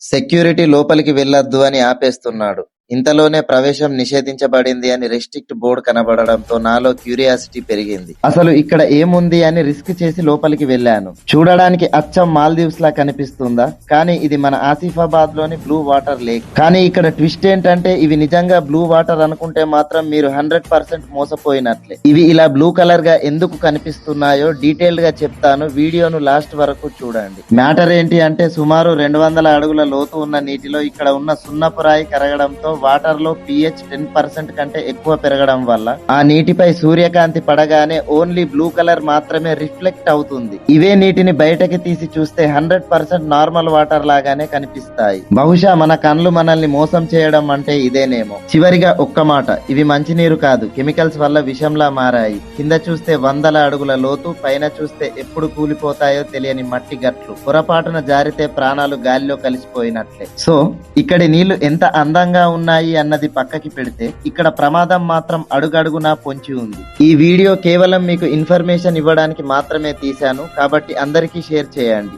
Security లోపలికి వెళ్ళొద్దు అని ఆపేస్తున్నాడు. ఇంతలోనే ప్రవేశం నిషేధించబడింది అని రెస్ట్రిక్ట్ బోర్డు కనబడడంతో నాలో క్యూరియాసిటీ పెరిగింది. అసలు ఇక్కడ ఏముంది అని రిస్క్ చేసి లోపలికి వెళ్ళాను. చూడడానికి అచ్చం మాల్దీవ్స్ లా కనిపిస్తుందా? కానీ ఇది మన ఆసిఫాబాద్లోని బ్లూ వాటర్ లేక్. కానీ ఇక్కడ ట్విస్ట్ ఏంటంటే ఇవి నిజంగా బ్లూ వాటర్ అనుకుంటే మాత్రం మీరు హండ్రెడ్ పర్సెంట్ మోసపోయినట్లే. ఇవి ఇలా బ్లూ కలర్గా ఎందుకు కనిపిస్తున్నాయో డీటెయిల్డ్గా చెప్తాను వీడియోను లాస్ట్ వరకు చూడండి. మ్యాటర్ ఏంటి అంటే సుమారు రెండు వందల అడుగుల లోతు ఉన్న నీటిలో ఇక్కడ ఉన్న సున్నపురాయి కరగడంతో వాటర్లో పిహెచ్ టెన్ పర్సెంట్ కంటే ఎక్కువ పెరగడం వల్ల ఆ నీటిపై సూర్యకాంతి పడగానే ఓన్లీ బ్లూ కలర్ మాత్రమే రిఫ్లెక్ట్ అవుతుంది. ఇవే నీటిని బయటకి తీసి చూస్తే హండ్రెడ్ పర్సెంట్ నార్మల్ వాటర్ లాగానే కనిపిస్తాయి. బహుశా మన కళ్ళు మనల్ని మోసం చేయడం అంటే ఇదేనేమో. చివరిగా ఒక్క మాట ఇవి మంచినీరు కాదు కెమికల్స్ వల్ల విషంలా మారాయి. కింద చూస్తే వందల అడుగుల లోతు పైన చూస్తే ఎప్పుడు కూలిపోతాయో తెలియని మట్టి గట్లు. పొరపాటున జారితే ప్రాణాలు గాలిలో కలిసిపోయినట్లే. సో ఇక్కడి నీళ్ళు ఎంత అందంగా ఉన్నాయి అన్నది పక్కకి పెడితే ఇక్కడ ప్రమాదం మాత్రం అడుగడుగునా పొంచి ఉంది. ఈ వీడియో కేవలం మీకు ఇన్ఫర్మేషన్ ఇవ్వడానికి మాత్రమే తీశాను కాబట్టి అందరికీ షేర్ చేయండి.